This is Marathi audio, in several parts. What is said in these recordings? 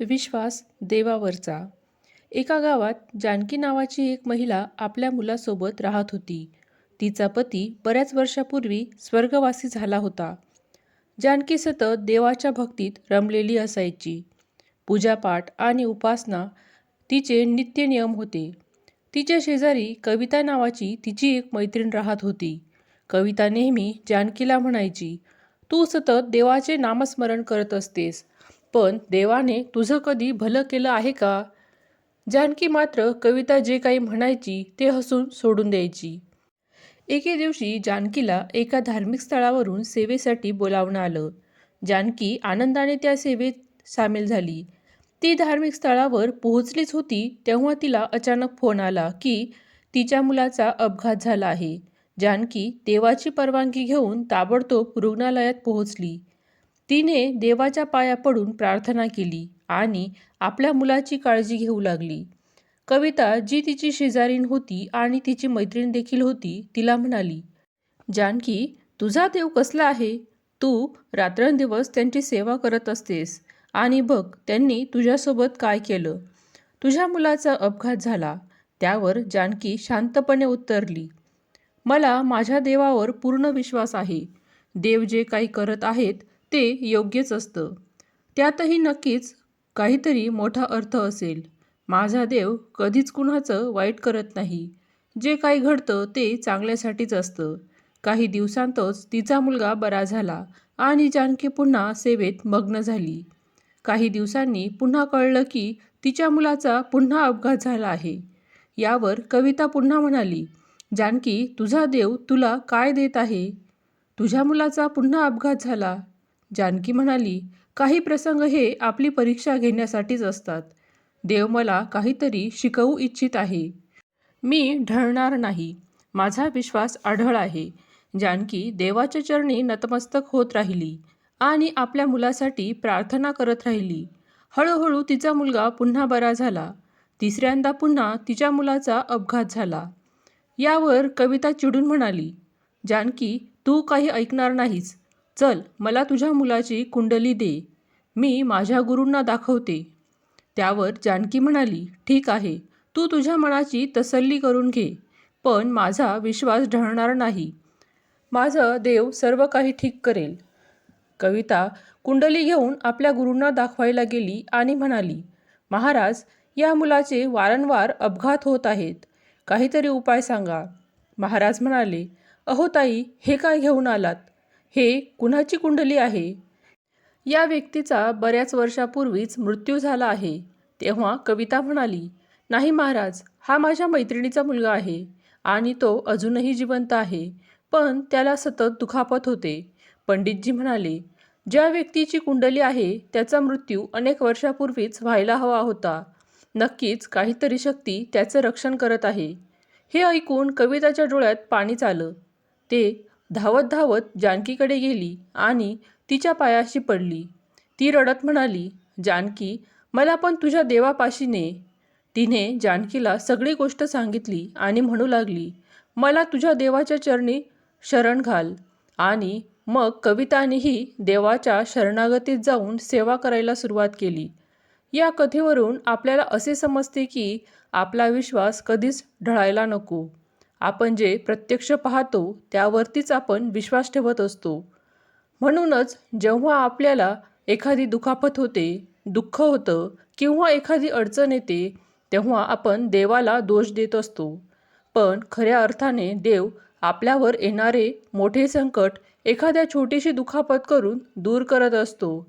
विश्वास देवावरचा. एका गावात जानकी नावाची एक महिला आपल्या मुलासोबत राहत होती. तिचा पती बऱ्याच वर्षापूर्वी स्वर्गवासी झाला होता. जानकी सतत देवाच्या भक्तीत रमलेली असायची. पूजापाठ आणि उपासना तिचे नित्य नियम होते. तिच्या शेजारी कविता नावाची तिची एक मैत्रीण राहत होती. कविता नेहमी जानकीला म्हणायची तू सतत देवाचे नामस्मरण करत असतेस. पण देवाने तुझं कधी भलं केलं आहे का? जानकी मात्र कविता जे काही म्हणायची ते हसून सोडून द्यायची. एके दिवशी जानकीला एका धार्मिक स्थळावरून सेवेसाठी बोलावणं आलं. जानकी आनंदाने त्या सेवेत सामील झाली. ती धार्मिक स्थळावर पोहोचलीच होती तेव्हा तिला अचानक फोन आला की तिच्या मुलाचा अपघात झाला आहे. जानकी देवाची परवानगी घेऊन ताबडतोब रुग्णालयात पोहोचली. तिने देवाच्या पाया पडून प्रार्थना केली आणि आपल्या मुलाची काळजी घेऊ लागली. कविता जी तिची शेजारीण होती आणि तिची मैत्रीण देखील होती तिला म्हणाली जानकी तुझा देव कसला आहे? तू रात्रंदिवस त्यांची सेवा करत असतेस आणि बघ त्यांनी तुझ्यासोबत काय केलं. तुझ्या मुलाचा अपघात झाला त्यावर जानकी शांतपणे उत्तरली मला माझ्या देवावर पूर्ण विश्वास आहे. देव जे काही करत आहेत ते योग्यच असतं. त्यातही नक्कीच काहीतरी मोठा अर्थ असेल. माझा देव कधीच कुणाचं वाईट करत नाही. जे काही घडतं ते चांगल्यासाठीच असतं. काही दिवसांतच तिचा मुलगा बरा झाला आणि जानकी पुन्हा सेवेत मग्न झाली. काही दिवसांनी पुन्हा कळलं की तिच्या मुलाचा पुन्हा अपघात झाला आहे. यावर कविता पुन्हा म्हणाली जानकी तुझा देव तुला काय देत आहे? तुझ्या मुलाचा पुन्हा अपघात झाला. जानकी म्हणाली काही प्रसंग हे आपली परीक्षा घेण्यासाठीच असतात. देव मला काहीतरी शिकवू इच्छित आहे. मी ढळणार नाही. माझा विश्वास आढळ आहे. जानकी देवाच्या चरणी नतमस्तक होत राहिली आणि आपल्या मुलासाठी प्रार्थना करत राहिली. हळूहळू तिचा मुलगा पुन्हा बरा झाला. तिसऱ्यांदा पुन्हा तिच्या मुलाचा अपघात झाला. यावर कविता चिडून म्हणाली जानकी तू काही ऐकणार नाहीस. चल मला तुझ्या मुलाची कुंडली दे. मी माझ्या गुरूंना दाखवते. त्यावर जानकी म्हणाली ठीक आहे तू तुझ्या मनाची तसल्ली करून घे पण माझा विश्वास ढळणार नाही. माझं देव सर्व काही ठीक करेल. कविता कुंडली घेऊन आपल्या गुरूंना दाखवायला गेली आणि म्हणाली महाराज या मुलाचे वारंवार अपघात होत आहेत. काहीतरी उपाय सांगा. महाराज म्हणाले अहो ताई हे काय घेऊन आलात? हे कुणाची कुंडली आहे? या व्यक्तीचा बऱ्याच वर्षापूर्वीच मृत्यू झाला आहे. तेव्हा कविता म्हणाली नाही महाराज हा माझ्या मैत्रिणीचा मुलगा आहे आणि तो अजूनही जिवंत आहे. पण त्याला सतत दुखापत होते. पंडितजी म्हणाले ज्या व्यक्तीची कुंडली आहे त्याचा मृत्यू अनेक वर्षापूर्वीच व्हायला हवा होता. नक्कीच काहीतरी शक्ती त्याचं रक्षण करत आहे. हे ऐकून कविताच्या डोळ्यात पाणीच आलं ते धावत धावत जानकीकडे गेली आणि तिच्या पायाशी पडली. ती रडत म्हणाली जानकी मला पण तुझ्या देवापाशी ने तिने जानकीला सगळी गोष्ट सांगितली आणि म्हणू लागली मला तुझ्या देवाच्या चरणी शरण घाल आणि मग कवितानेही देवाच्या शरणागतीत जाऊन सेवा करायला सुरुवात केली. या कथेवरून आपल्याला असे समजते की आपला विश्वास कधीच ढळायला नको. आपण जे प्रत्यक्ष पाहतो त्यावरतीच आपण विश्वास ठेवत असतो. म्हणूनच जेव्हा आपल्याला एखादी दुखापत होते दुःख होतं किंवा एखादी अडचण येते तेव्हा आपण देवाला दोष देत असतो. पण खऱ्या अर्थाने देव आपल्यावर येणारे मोठे संकट एखाद्या छोटीशी दुखापत करून दूर करत असतो.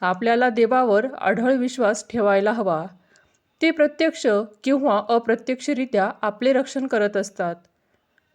आपल्याला देवावर आढळ विश्वास ठेवायला हवा. ते प्रत्यक्ष किंवा अप्रत्यक्षरित्या आपले रक्षण करत असतात.